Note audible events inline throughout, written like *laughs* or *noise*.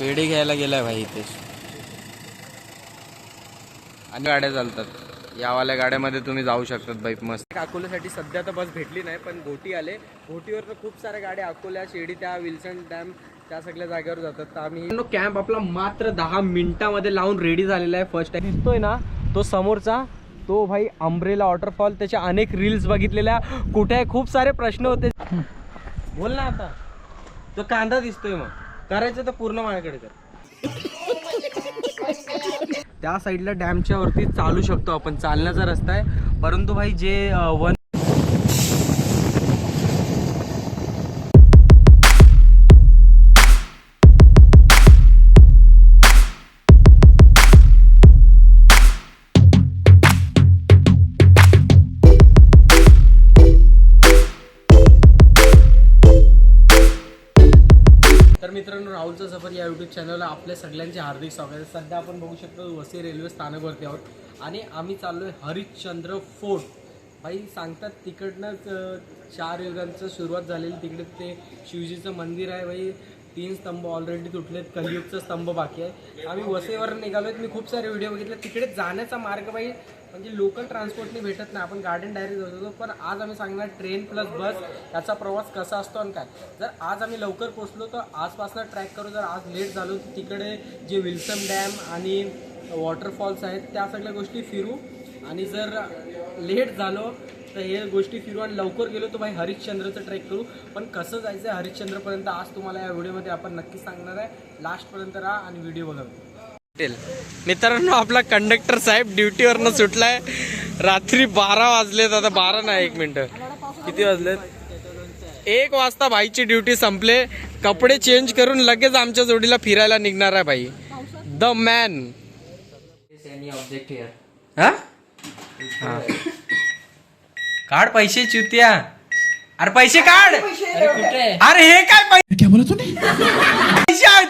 पेढी घ्यायला गेलाय भाई इथे आणि गाड्या चालतात. यावाल्या गाड्यामध्ये तुम्ही जाऊ शकतात बाईक मस्त. अकोल्यासाठी सध्या तर बस भेटली नाही पण घोटी आले. घोटीवर तर खूप साऱ्या गाड्या अकोल्या शिर्डी त्या विल्सन डॅम त्या सगळ्या जागेवर जातात. तर आम्ही कॅम्प आपला मात्र दहा मिनिटामध्ये लावून रेडी झालेला आहे फर्स्ट टाइम दिसतोय ना तो समोरचा तो भाई अम्ब्रेला वॉटरफॉल त्याच्या अनेक रील्स बघितलेल्या. कुठे आहे? खूप सारे प्रश्न होते. बोल ना आता. तो कांदा दिसतोय मग. करायचं तर पूर्ण माझ्याकडे कर. त्या साईडला डॅमच्या वरती चालू शकतो आपण. चालण्याचा रस्ता आहे. परंतु भाई जे वन यूट्यूब चॅनलला आपल्या सगळ्यांचे हार्दिक स्वागत. आहे सध्या आपण बघू शकतो वसई रेल्वे स्थानकवरती आहोत. आणि आम्ही चाललो आहे हरिश्चंद्र फोर्ट. भाई सांगतात तिकडनंच चार युगांचं सुरुवात झालेली. तिकडे ते शिवजीचं मंदिर आहे भाई तीन स्तंभ ऑलरेडी तुटलेत कलियुगचा स्तंभ बाकी आहे. आम्ही वसेवर निघालो आहेत मी खूप सारे व्हिडिओ बघितले. तिकडे जाण्याचा मार्ग बाई म्हणजे लोकल ट्रान्सपोर्टने भेटत नाही. आपण गार्डन डायरेक्ट जाऊ शकतो पण आज आम्ही सांगणार ट्रेन प्लस बस याचा प्रवास कसा असतो आणि काय. जर आज आम्ही लवकर पोचलो तर आजपासून ट्रॅक करू. जर आज लेट झालो तर तिकडे जे विल्सन डॅम आणि वॉटरफॉल्स आहेत त्या सगळ्या गोष्टी फिरू. आणि जर लेट झालो तर हे गोष्टी फिरू आणि लवकर गेलो तर भाई हरिश्चंद्रचं ट्रेक करू. पण कसं जायचं आहे हरिश्चंद्रपर्यंत आज तुम्हाला या व्हिडिओमध्ये आपण नक्की सांगणार आहे. लास्टपर्यंत राहा आणि व्हिडिओ बघा. मित्रांनो आपला कंडक्टर साहेब ड्युटीवरनं सुटलाय. रात्री बारा वाजलेत आता बारा नाही एक मिनिट. किती वाजलेत? एक वाजता भाईची ड्युटी संपले. कपडे चेंज करून लगेच आमच्या जोडीला फिरायला निघणार आहे भाई. द मॅन हा? हा. काढ पैसे चुत्या अरे पैसे काढ. अरे हे काय पैसे पैसे आहेत.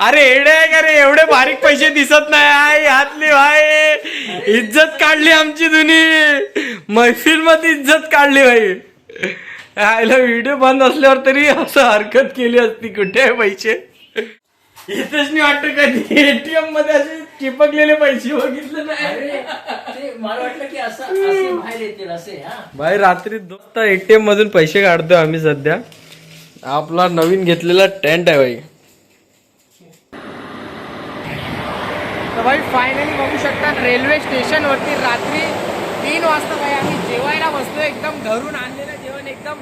अरे एवढे आहे का रे? एवढे बारीक पैसे दिसत नाही. आई हातली भाई इज्जत काढली आमची दुनी. मैफिलमध्ये इज्जत काढली भाई आयला व्हिडिओ बंद असल्यावर तरी असं हरकत केली असती. कुठे आहे पैसे? इथेच नाही वाटत कधी. एटीएममध्ये असे चिपकलेले पैसे बघितले नाही. ते मला वाटलं की असं असे बाहेर येतील असे हा. भाई रात्री दोस्त एटीएम मधून पैसे काढतोय आम्ही सध्या. आपला नवीन घेतलेला टेंट आहे भाई. तर भाई फायनली बघू शकता रेल्वे स्टेशन वरती रात्री तीन वाजता भाई आम्ही जेवायला बसलो एकदम घरून आणलेलं जेवण एकदम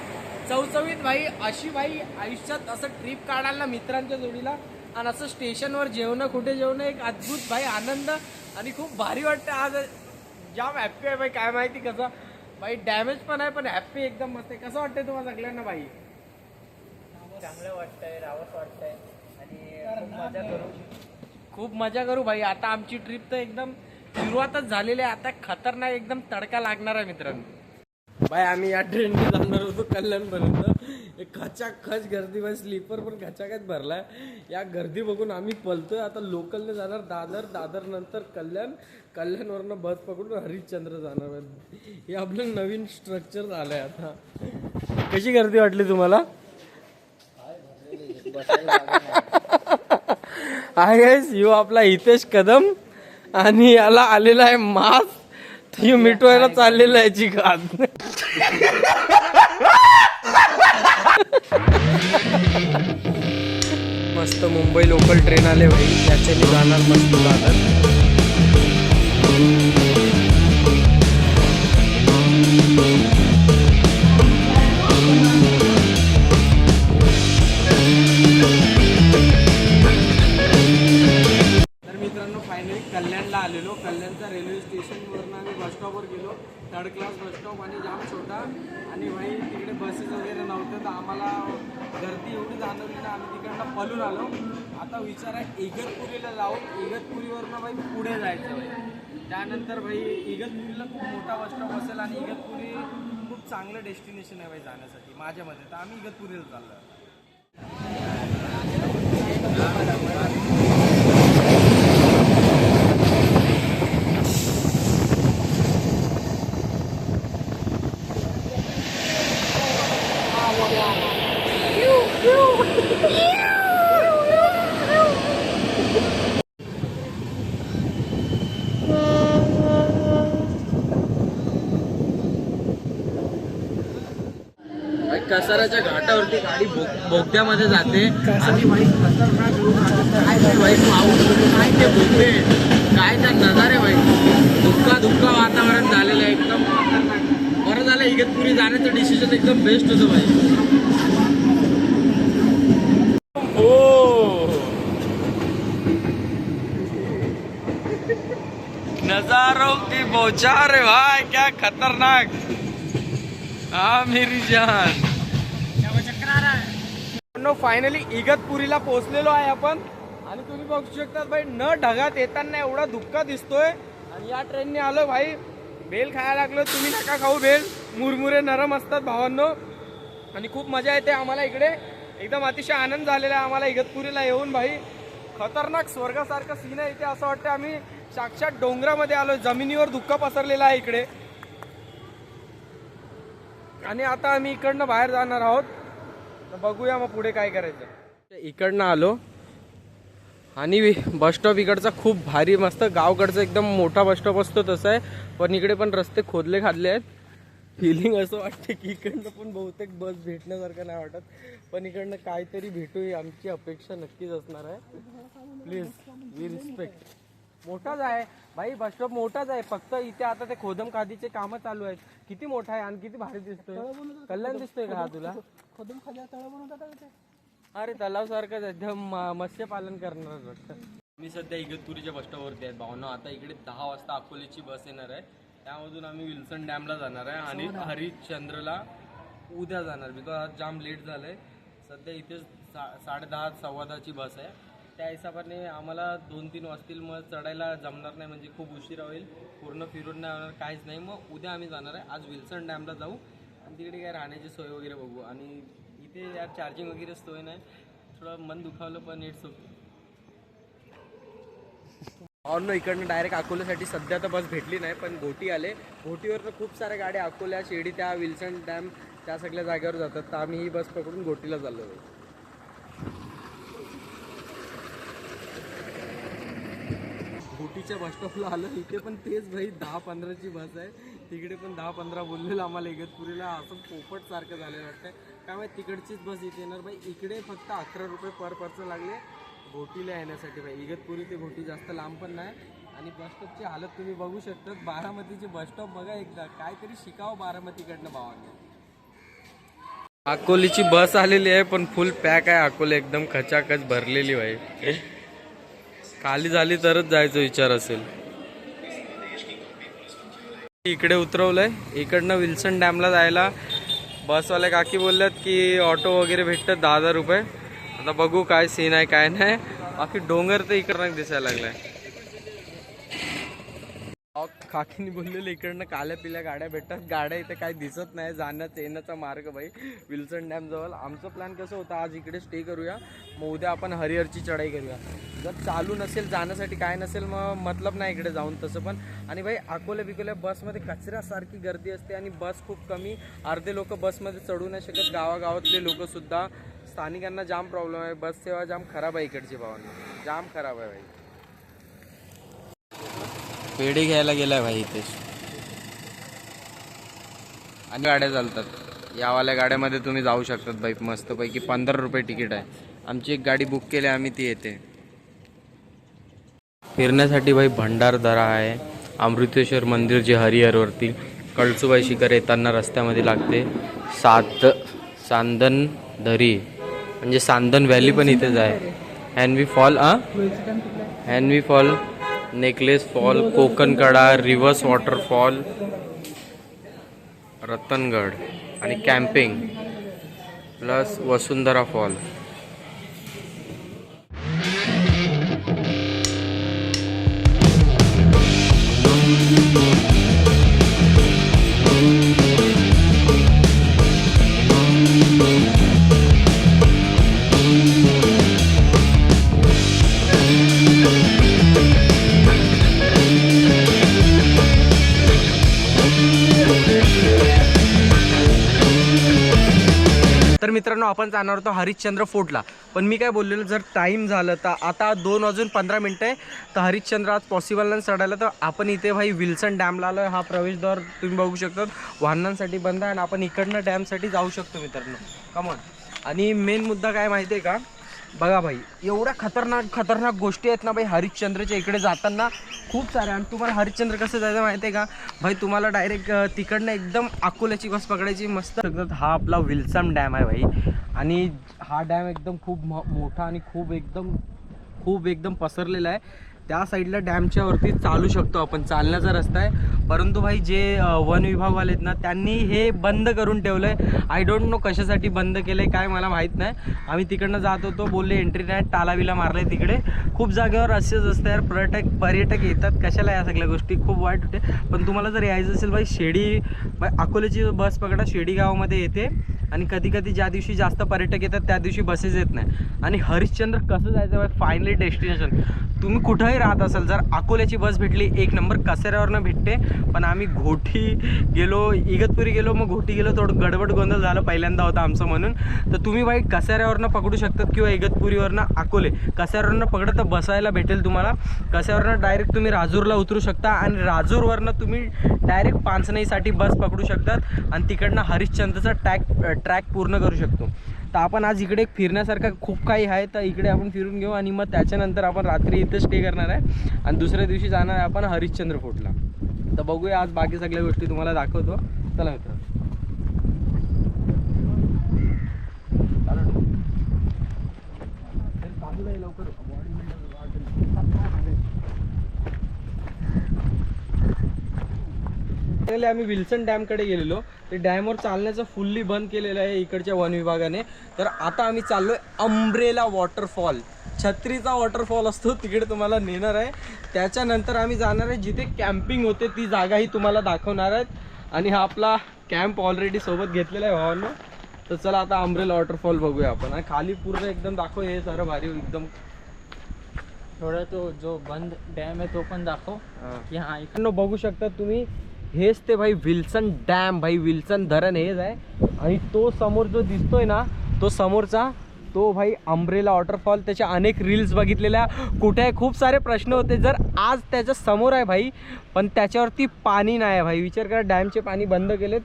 चवचवीत भाई. अशी भाई आयुष्यात असं ट्रिप काढाल ना मित्रांच्या जोडीला आणि असं स्टेशनवर जेवणं कुठे जेवणं एक अद्भुत भाई आनंद आणि खूप भारी वाटतं. आज जाम हॅप्पी आहे भाई. काय माहिती कसं? भाई डॅमेज पण आहे पण हॅप्पी एकदम मस्त आहे. कसं वाटतंय तुम्हाला सगळ्यांना भाई? चांगलं वाटतंय रावस वाटतंय. आणि खूप मजा करू. खूप मजा करू भाई. आता आमची ट्रिप तर एकदम सुरुवातच झालेली आहे. आता खतरनाक एकदम तडका लागणार आहे मित्रांनो. भाई आम्ही या ट्रेनने जाणार होतो कल्याणपर्यंत. एक खचाखच गर्दी म्हणजे स्लीपर पण खचाखच भरलाय या गर्दी बघून आम्ही पलतोय. आता लोकलने जाणार दादर दादर नंतर कल्याण. कल्याणवरनं बस पकडून हरिश्चंद्र जाणार हे आपलं नवीन स्ट्रक्चर झालंय आता. कशी गर्दी वाटली तुम्हाला? आय एस यू आपला हितेश कदम आणि याला आलेला आहे मास. यू मिटवायला चाललेला आहे चिकात मस्त मुंबई लोकल ट्रेन आले भाई. त्याच्याने जाणार मस्त जाणार तर कल्याणला कल्याणच्या रेल्वे स्टेशनवरनं आम्ही बस स्टॉपवर गेलो. थर्ड क्लास बस स्टॉप आणि जाम छोटा. आणि भाई तिकडे बसेस वगैरे नव्हतं तर आम्हाला गर्दी एवढी जाणवली ना आम्ही तिकडनं पलून आलो. आता विचार आहे इगतपुरीला जाऊन इगतपुरीवरनं भाई पुढे जायचं त्यानंतर भाई इगतपुरीला खूप मोठा बस स्टॉप असेल आणि इगतपुरी खूप चांगलं डेस्टिनेशन आहे भाई जाण्यासाठी माझ्या मते. तर आम्ही इगतपुरीला चाललो कसाराच्या घाटावरती गाडी बोगद्यामध्ये जाते. आणि वाईट खतरनाक लोक काय काय भाई पाऊस काय ते बोगदे काय त्या नजारे वाईट? धुक्का धुक्का वातावरण झालेलं आहे. एकदम बरं झालं इगतपुरी जाण्याचं डिसिजन एकदम बेस्ट होतं भाई. नजारों की बौछार है भाई क्या खतरनाक। हाँ मेरी जान। फायनली इगतपुरीला पोहोचलेलो आहे आपण. आणि तुम्ही बघू शकता भाई न ढगात येताना एवढा धुक्का दिसतोय. आणि या ट्रेनने आलो भाई बेल खायला लागलो. तुम्ही नका खाऊ बेल मुरमुरे नरम असतात भावांनो. आणि खूप मजा येते आम्हाला इकडे. एकदम अतिशय आनंद झालेला आहे आम्हाला इगतपुरीला येऊन भाई. खतरनाक स्वर्गासारखं सीन आहे इथे असं वाटतं आम्ही साक्षात डोंगरामध्ये आलो जमिनीवर धुक्का पसरलेला आहे इकडे. आणि आता आम्ही इकडनं बाहेर जाणार आहोत. तर बघूया मग पुढे काय करायचं. इकडनं आलो. आणि बस स्टॉप इकडचा खूप भारी मस्त. गावकडचा एकदम मोठा बस स्टॉप असतो तसं आहे. पण इकडे पण रस्ते खोदले खाल्ले आहेत. फिलिंग असं वाटतं की इकडनं पण बहुतेक बस भेटण्यासारखं नाही वाटत. पण इकडनं काहीतरी भेटू ही आमची अपेक्षा नक्कीच असणार आहे. प्लीज वी रिस्पेक्ट मोठाच आहे. भाई बस स्टॉप मोठाच आहे. फक्त इथे आता ते खोदम खादीचे कामं चालू आहेत. किती मोठा आहे आणि किती भारी दिसतोय. कल्याण दिसतोय का हा तुला? अरे तलाव सारखंच एकदम म- मत्स्यपालन करणार वाटतं. मी सध्या इगतपुरीच्या बस स्टॉपवरती आहे. भावना आता इकडे दहा वाजता अकोल्याची बस येणार आहे. त्यामधून आम्ही विल्सन डॅमला जाणार आहे आणि हरिश्चंद्रला उद्या जाणार. बिकॉज आज जाम लेट झालंय. सध्या इथे सा साडे दहा सव्वा दहाची बस आहे. त्या हिशोबाने आम्हाला दोन तीन वाजतील मग चढायला जमणार नाही म्हणजे खूप उशीरा होईल. पूर्ण फिरून नाही होणार काहीच नाही. मग उद्या आम्ही जाणार आहे. आज विल्सन डॅमला जाऊ. आणि तिकडे काय राहण्याची सोय वगैरे बघू. आणि इथे यार चार्जिंग वगैरे सोय नाही. थोडं मन दुखावलं पण इट्स ओके ऑन इकडनं डायरेक्ट अकोल्यासाठी सध्या तर बस भेटली नाही पण घोटी आले. घोटीवर तर खूप साऱ्या गाड्या अकोल्या शिर्डी त्या विल्सन डॅम त्या सगळ्या जागेवर जातात. तर आम्ही ही बस पकडून घोटीला चाललो. होतो बस स्टॉपला आलो. इथे पण तेच भाई दहा पंधराची बस आहे. तिकडे पण दहा पंधरा बोललेलं आम्हाला इगतपुरीला. असं पोपट सारखं झालेलं वाटतं काय माहिती तिकडचीच बस इथे येणार. भाई इकडे फक्त अकरा रुपये पर पर्सन लागले. घोटीला येण्यासाठी भाई. इगतपुरी ते घोटी जास्त लांब पण नाही. आणि बसस्टॉपची हालत तुम्ही बघू शकता बारामतीची बस स्टॉप बघा एकदा. काहीतरी शिकावं बारामतीकडनं भावांना. अकोलीची बस आलेली आहे पण फुल पॅक आहे. अकोले एकदम खचाखच भरलेली भाई. खाली झाली तरच जायचा विचार असेल. इकडे उतरवलंय. इकडनं विल्सन डॅमला जायला. बसवाले काकी बोलल्यात की ऑटो वगैरे भेटतात दहा हजार रुपये. आता बघू काय सीन आहे काय नाही. बाकी डोंगर तर इकडनं दिसायला लागलाय. काकीने बोललेलं इकडनं काल्या पिल्या गाड्या भेटतात. गाड्या इथे काही दिसत नाही जाण्याचा येण्याचा मार्ग भाई विल्सन डॅमजवळ आमचं प्लॅन कसं होतं आज इकडे स्टे करूया. मग उद्या आपण हरिहरची चढाई करूया. जर चालू नसेल जाण्यासाठी काय नसेल मग मतलब नाही इकडे जाऊन तसं पण. आणि भाई अकोल्या बिकोल्या बसमध्ये कचऱ्यासारखी गर्दी असते आणि बस खूप कमी. अर्धे लोक बसमध्ये चढू नाही शकत. गावागावातले लोकसुद्धा स्थानिकांना जाम प्रॉब्लेम आहे. बस सेवा जाम खराब आहे इकडची भावांना. जाम खराब आहे भाई. पेढे घ्यायला गेलाय भाई इथे आणि गाड्या चालतात. यावाल्या गाड्यामध्ये तुम्ही जाऊ शकतात भाई. मस्तपैकी पंधरा रुपये तिकीट आहे. आमची एक गाडी बुक केली आम्ही ती येते. फिरण्यासाठी भाई भंडारदरा आहे. अमृतेश्वर मंदिर जे हरिहरवरती कळसुबाई शिखर येताना रस्त्यामध्ये लागते. सात सांदन दरी. म्हणजे सांदन व्हॅली पण इथेच आहे. हॅनवी फॉल आ हॅनवी fall necklace fall Konkankada reverse waterfall Ratangad आणि कॅम्पिंग प्लस वसुंधरा फॉल. तर मित्रांनो आपण जाणार होतो हरिश्चंद्र फोर्टला. पण मी काय बोललेलो जर टाईम झालं तर आता दोन वाजून पंधरा मिनटं आहे. तर हरिश्चंद्र आज पॉसिबल नाही चढायला. तर आपण इथे भाई विल्सन डॅमला आलो हा प्रवेशद्वार तुम्ही बघू शकता. वाहनांसाठी बंद आहे आणि आपण इकडनं डॅमसाठी जाऊ शकतो मित्रांनो. कमॉन आणि मेन मुद्दा काय माहिती आहे का? बघा भाई एवढ्या खतरनाक खतरनाक गोष्टी आहेत ना भाई हरिश्चंद्रच्या इकडे जाताना खूप साऱ्या आणि तुम्हाला हरिश्चंद्र कसं जायचं माहिती आहे का? भाई तुम्हाला डायरेक्ट तिकडनं एकदम अकोल्याची बस पकडायची मस्त. हा आपला विल्सम डॅम आहे भाई. आणि हा डॅम एकदम खूप म- मोठा आणि खूप एकदम खूप एकदम पसरलेला आहे. त्या साईडला डॅमच्या वरती चालू शकतो आपण. चालण्याचा रस्ता आहे. परंतु भाई जे वन विभागवाले आहेत ना त्यांनी हे बंद करून ठेवलं आहे आय डोंट नो कशासाठी बंद केलं आहे काय मला माहीत नाही. आम्ही तिकडनं जात होतो बोलले एंट्री नाही मारलं आहे तिकडे. खूप जागेवर असेच असतं यार पर्यटक पर्यटक येतात. कशाला या सगळ्या गोष्टी? खूप वाईट होते. पण तुम्हाला जर यायचं असेल भाई शेडी अकोल्याची बस पकडा शेडी गावामध्ये येते. आणि कधी कधी ज्या दिवशी जास्त पर्यटक येतात त्या दिवशी बसेस येत नाही. आणि हरिश्चंद्र कसं जायचं फायनली डेस्टिनेशन तुम्ही कुठंही राहत असाल जर अकोल्याची बस भेटली एक नंबर कसेऱ्यावरनं भेटते. पण आम्ही घोटी गेलो इगतपुरी गेलो मग घोटी गेलो थोडं गडबड गोंधळ झालं पहिल्यांदा होता आमचं म्हणून. तर तुम्ही बाई कसेऱ्यावरनं पकडू शकतात किंवा इगतपुरीवरनं अकोले. कसऱ्यावरनं पकडत तर बसायला भेटेल तुम्हाला. कसऱ्यावरनं डायरेक्ट तुम्ही राजूरला उतरू शकता आणि राजूरवरनं तुम्ही डायरेक्ट पाचनाईसाठी बस पकडू शकतात. आणि तिकडनं हरिश्चंद्रचा टॅक ट्रॅक पूर्ण करू शकतो. तर आपण आज इकडे फिरण्यासारखं खूप काही आहे तर इकडे आपण फिरून घेऊ आणि मग त्याच्यानंतर आपण रात्री इथं स्टे करणार आहे. आणि दुसऱ्या दिवशी जाणार आहे आपण हरिश्चंद्र फोर्टला तर बघूया आज बाकी सगळ्या गोष्टी तुम्हाला दाखवतो. चला मित्र पहिले आम्ही विल्सन डॅमकडे गेलेलो. ते डॅमवर चालण्याचं फुल्ली बंद केलेलं आहे इकडच्या वन विभागाने. तर आता आम्ही चाललोय अंब्रेला वॉटरफॉल. छत्रीचा वॉटरफॉल असतो तिकडे तुम्हाला नेणार आहे. त्याच्यानंतर आम्ही जाणार आहे जिथे कॅम्पिंग होते ती जागाही तुम्हाला दाखवणार आहेत. आणि हा आपला कॅम्प ऑलरेडी सोबत घेतलेला आहे भावांनो. तर चला आता अंब्रेला वॉटरफॉल बघूया आपण. आणि खाली पूर्ण एकदम दाखव हे सारं भारी एकदम. थोडा तो जो बंद डॅम आहे तो पण दाखव. की हा इकडे मित्रांनो बघू शकता तुम्ही हेच ते भाई विल्सन डॅम भाई विल्सन धरण हेच आहे. आणि तो समोर जो दिसतोय ना तो समोरचा तो भाई अंब्रेला वॉटरफॉल त्याच्या अनेक रील्स बघितलेल्या. कुठे आहे खूप सारे प्रश्न होते. जर आज त्याच्यासमोर आहे भाई पण त्याच्यावरती पाणी नाही आहे भाई. विचार करा डॅमचे पाणी बंद केलेत.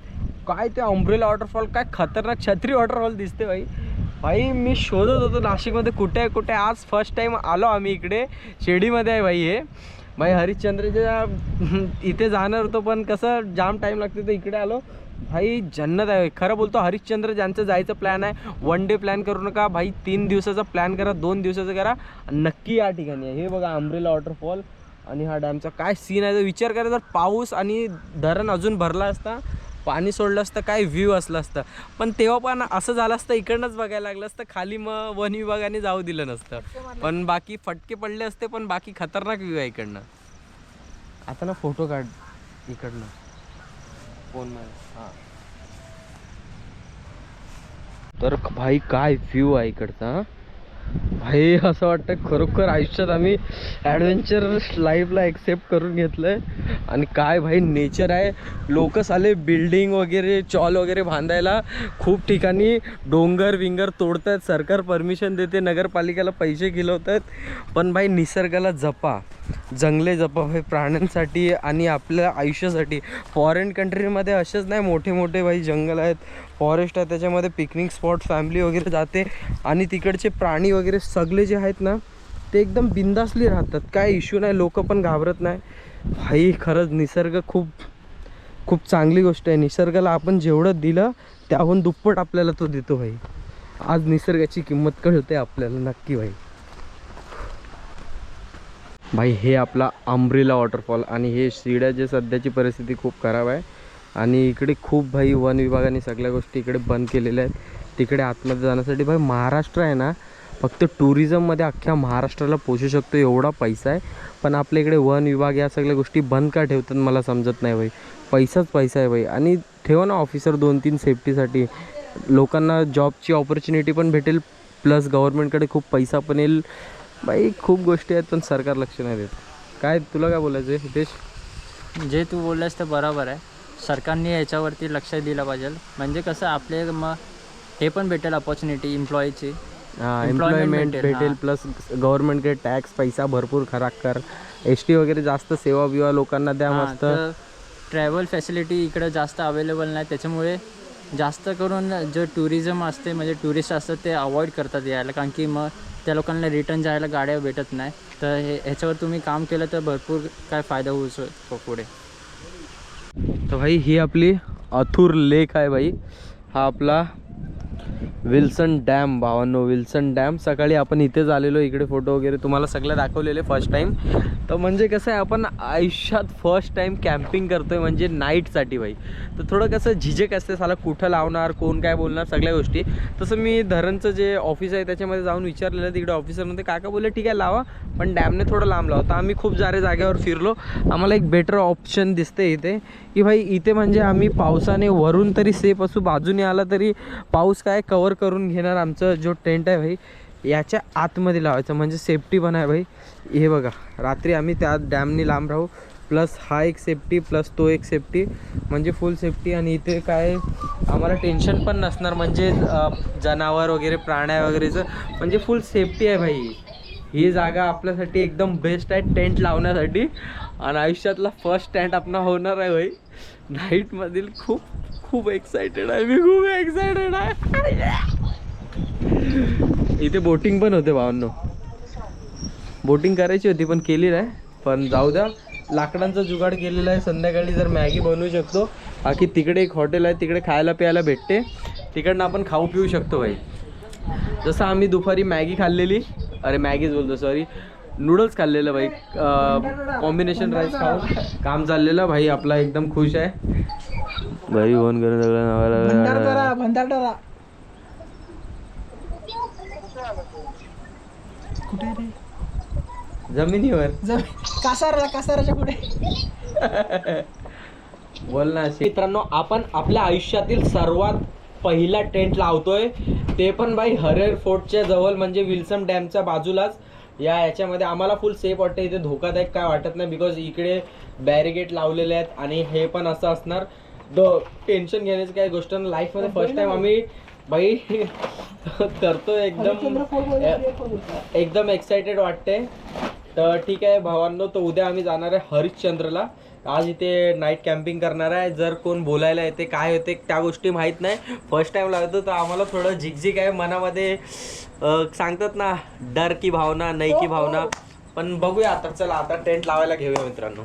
काय ते अंब्रेला वॉटरफॉल काय खतरनाक छत्री वॉटरफॉल दिसते भाई. भाई मी शोधत होतो नाशिकमध्ये कुठे आहे कुठे आज फर्स्ट टाईम आलो आम्ही इकडे. शिर्डीमध्ये आहे भाई हे. भाई हरिश्चंद्रच्या *laughs* इथे जाणार होतो पण कसं जाम टाईम लागते तर इकडे आलो. भाई जन्नत आहे. खरं बोलतो हरिश्चंद्र ज्यांचं जायचं प्लॅन आहे वन डे प्लॅन करू नका. भाई तीन दिवसाचा प्लॅन करा दोन दिवसाचा करा. आणि नक्की या ठिकाणी आहे. हे बघा अंब्रेला वॉटरफॉल आणि हा डॅमचा काय सीन आहे. जर विचार करा जर पाऊस आणि धरण अजून भरला असता पाणी सोडलं असतं काय व्ह्यू असलं असतं. पण तेव्हा पण असं झालं असतं इकडनंच बघायला लागलं असतं खाली मग वन विभागाने जाऊ दिलं नसतं. पण बाकी फटके पडले असते पण बाकी खतरनाक व्ह्यू आहे इकडनं. आता ना फोटो काढ इकडनं. फोनमध्ये हां. तर भाई काय व्ह्यू आहे इकडचा हा? भाई असं वाटतं खरोखर आयुष्यात आम्ही ॲडव्हेंचर लाईफला एक्सेप्ट करून घेतलं आहे आणि काय भाई नेचर आहे. लोक आले बिल्डिंग वगैरे चॉल वगैरे बांधायला खूप ठिकाणी डोंगर विंगर तोडतात सरकार परमिशन देते नगरपालिकेला पैसे गिलवत आहेत पण भाई निसर्गाला जपा. जंगले जपा भाई प्राण्यांसाठी आणि आपल्या आयुष्यासाठी. फॉरेन कंट्रीमध्ये असेच नाही मोठे मोठे भाई जंगल आहेत. फॉरेस्ट आहे त्याच्यामध्ये पिकनिक स्पॉट फॅमिली वगैरे जाते. आणि तिकडचे प्राणी वगैरे सगळे जे आहेत ना ते एकदम बिंदासली राहतात. काय इश्यू नाही लोक पण घाबरत नाही. भाई खरंच निसर्ग खूप खूप चांगली गोष्ट आहे. निसर्गाला आपण जेवढं दिलं त्याहून दुप्पट आपल्याला तो देतो भाई. आज निसर्गाची किंमत कळते आपल्याला नक्की भाई. भाई हे आपला आंब्रिला वॉटरफॉल आणि हे शिड्याची सध्याची परिस्थिती खूप खराब आहे. आणि इकडे खूप भाई वन विभागाने सगळ्या गोष्टी इकडे बंद केलेल्या आहेत. तिकडे आतमध्ये जाण्यासाठी भाई महाराष्ट्र आहे ना फक्त टुरिझममध्ये अख्ख्या महाराष्ट्राला पोचू शकतो एवढा पैसा आहे. पण आपल्या इकडे वन विभाग या सगळ्या गोष्टी बंद का ठेवतात मला समजत नाही भाई. पैसाच पैसा आहे भाई. आणि ठेवा ना ऑफिसर दोन तीन सेफ्टीसाठी लोकांना जॉबची ऑपॉर्च्युनिटी पण भेटेल प्लस गव्हर्नमेंटकडे खूप पैसा पण येईल. बाई खूप गोष्टी आहेत पण सरकार लक्ष नाही देत. काय तुला काय बोलायचं आहे हितेश? जे तू बोललास ते बरोबर आहे. सरकारने याच्यावरती लक्ष दिलं पाहिजे. म्हणजे कसं आपले मग हे पण भेटेल अपॉर्च्युनिटी एम्प्लॉईची एम्प्लॉयमेंट भेटेल, हां. प्लस गव्हर्नमेंटकडे टॅक्स पैसा भरपूर खराब कर. एस टी वगैरे जास्त सेवा बिवा लोकांना द्या मस्त. ट्रॅव्हल फॅसिलिटी इकडं जास्त अवेलेबल नाही. त्याच्यामुळे जास्त करून जो टुरिझम असते म्हणजे टुरिस्ट असतात ते अवॉइड करतात यायला. कारण की मग त्या लोकांना रिटर्न जायला गाड्या भेटत नाही. तर हे ह्याच्यावर तुम्ही काम केलं तर भरपूर काय फायदा होऊ शकतो पुढे. तर भाई ही आपली अथुर लेक आहे भाई. हा आपला विल्सन डॅम भावांनो विल्सन डॅम. सकाळी आपण इथेच आलेलो इकडे फोटो वगैरे तुम्हाला सगळं दाखवलेले फर्स्ट टाईम तर म्हणजे कसं आहे आपण आयुष्यात फर्स्ट टाईम कॅम्पिंग करतोय म्हणजे नाईटसाठी भाई. तर थोडं कसं झिजक असते साला कुठं लावणार कोण काय बोलणार सगळ्या गोष्टी. तसं मी धरणचं जे ऑफिस आहे त्याच्यामध्ये जाऊन विचारलेलं तिकडे ऑफिसरमध्ये काका बोलले ठीक आहे लावा. पण डॅमने थोडं लांब लावा तर आम्ही खूप सारे जागेवर फिरलो. आम्हाला एक बेटर ऑप्शन दिसते इथे. की भाई इथे म्हणजे आम्ही पावसाने वरून तरी सेफ असू बाजूने आला तरी पाऊस काय कवर करून घेणार आमचं जो टेंट आहे भाई याच्या आतमध्ये लावायचं. म्हणजे सेफ्टी पण आहे भाई. हे बघा रात्री आम्ही त्या डॅमनी लांब राहू. प्लस हा एक सेफ्टी प्लस तो एक सेफ्टी म्हणजे फुल सेफ्टी आणि इथे काय आम्हाला टेन्शन पण नसणार. म्हणजे जनावर वगैरे प्राण्या वगैरेचं. म्हणजे फुल सेफ्टी आहे भाई. ही जागा आपल्यासाठी एकदम बेस्ट आहे टेंट लावण्यासाठी. आणि आयुष्यातला फर्स्ट टेंट आपला होणार आहे भाई. नाईटमधील खूप खूप एक्सायटेड आहे मी खूप एक्सायटेड आहे. इथे बोटिंग पण होते भावांनो. बोटिंग करायची होती पण केली नाही. पण जाऊ द्या लाकडांचा जुगाड केलेला आहे. संध्याकाळी जर मॅगी बनवू शकतो. बाकी तिकडे एक हॉटेल आहे तिकडे खायला प्यायला भेटते. तिकडनं आपण खाऊ पिऊ शकतो भाई. जसं आम्ही दुपारी मॅगी खाल्लेली. अरे मॅगीच बोलतो सॉरी नूडल्स खाल्लेलं भाई. कॉम्बिनेशन राईस खाऊन काम चाललेलं भाई आपला एकदम खुश आहे. भाई फोन करून सगळं नावाला कुठे रे? जमिनीवर. कासारा कासाराच्या पुढे. बोल ना मित्रांनो आपण आपल्या आयुष्यातील सर्वात पहिला टेंट लावतोय. ते पण बाई हरेर फोर्टच्या जवळ म्हणजे विल्सन डॅमच्या बाजूलाच. या याच्यामध्ये आम्हाला फुल सेफ वाटतं इथे धोकादायक काय वाटत नाही बिकॉज इकडे बॅरिगेट लावलेले आहेत आणि हे पण असं असणार. टेन्शन घेण्याची काही गोष्ट नाही. लाईफमध्ये फर्स्ट टाइम आम्ही बाई करतोय एकदम एकदम एक्साइटेड वाटते. तर ठीक आहे भावांनो तर उद्या आम्ही जाणार आहे हरिश्चंद्रला. आज इथे नाईट कॅम्पिंग करणार आहे. जर कोण बोलायला येते काय होते त्या गोष्टी माहीत नाही. फर्स्ट टाइम लावतो तर आम्हाला थोडं झिकझिक आहे मनामध्ये. सांगतात ना डर की भावना नाही की भावना. पण बघूया आता चला आता टेंट लावायला घेऊया मित्रांनो.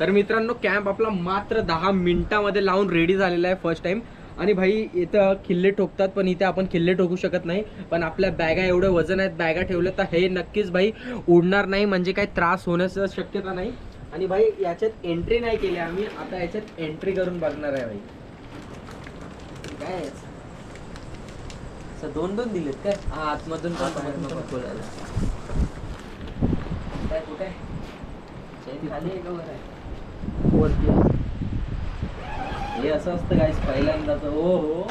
तर मित्रांनो कॅम्प आपला मात्र दहा मिनिटामध्ये लावून रेडी झालेला आहे फर्स्ट टाइम आणि भाई इथं किल्ले ठोकतात पण इथे आपण किल्ले ठोकू शकत नाही. पण आपल्या बॅगा एवढं वजन आहेत बॅगा ठेवल्या तर हे नक्कीच भाई उडणार नाही म्हणजे काही त्रास होण्याचं शक्यता नाही. आणि भाई याच्यात एंट्री नाही केली आम्ही. आता याच्यात एंट्री करून बघणार आहे भाई. काय? असं दोन दोन दिलेत काय? हा आतमधून काय कुठे? खाली आहे का वर आहे? वरती. हे असं असतं गाईस पहिल्यांदाच. ओ हो.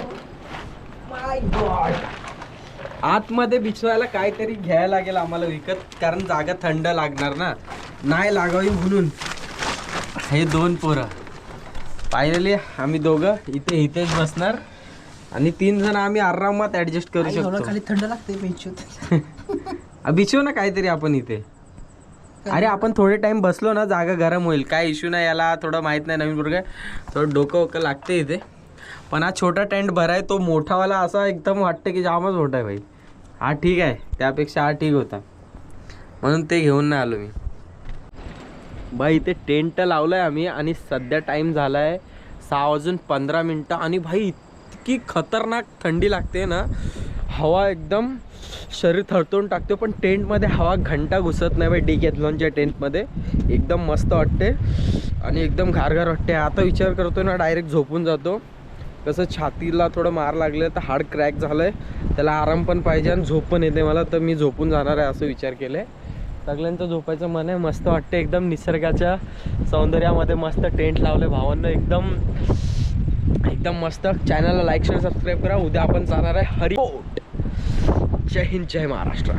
माय गॉड आतमध्ये बिछवायला काहीतरी घ्यायला लागेल आम्हाला विकत कारण जागा थंड लागणार ना. नाही लागावी म्हणून. हे दोन पोरं. फायनली आम्ही दोघं इथे इथेच बसणार. आणि तीन जण आम्ही आरामात ऍडजस्ट करू शकतो. खाली थंड लागते पेंचूत बिछू ना काहीतरी आपण इथे. अरे आपण थोडे टाइम बसलो ना जागा गरम होईल. काय इश्यू नाही याला थोडं माहीत नाही नवीन पोरग. थोडं डोकं वोकं लागते इथे. पण हा छोटा टेंट भरा आहे तो मोठावाला असा एकदम वाटतं की जामच मोठा आहे भाई. हा ठीक आहे त्यापेक्षा हा ठीक होता. म्हणून ते घेऊन नाही आलो मी. भाई इथे टेंट लावलाय आम्ही आणि सध्या टाइम झालाय सहा वाजून पंधरा मिनटं. आणि भाई इतकी खतरनाक थंडी लागते ना. हवा एकदम शरीर थरतून टाकतो पण टेंटमध्ये हवा घंटा घुसत नाही भाई डिकॅथलॉनच्या टेंटमध्ये. एकदम मस्त वाटते आणि एकदम घारघार वाटते. आता विचार करतो ना डायरेक्ट झोपून जातो. कसं छातीला थोडं मार लागलं तर हाड क्रॅक झालं आहे त्याला आराम पण पाहिजे आणि झोप पण येते मला तर मी झोपून जाणार आहे असं विचार केले. आहे सगळ्यांचं झोपायचं मन आहे मस्त वाटते. एकदम निसर्गाच्या सौंदर्यामध्ये मस्त टेंट लावले भावांना एकदम एकदम मस्त. चॅनलला लाईक शेअर सबस्क्राईब करा. उद्या आपण जाणार आहे हरिओ जय हिंद जय महाराष्ट्र.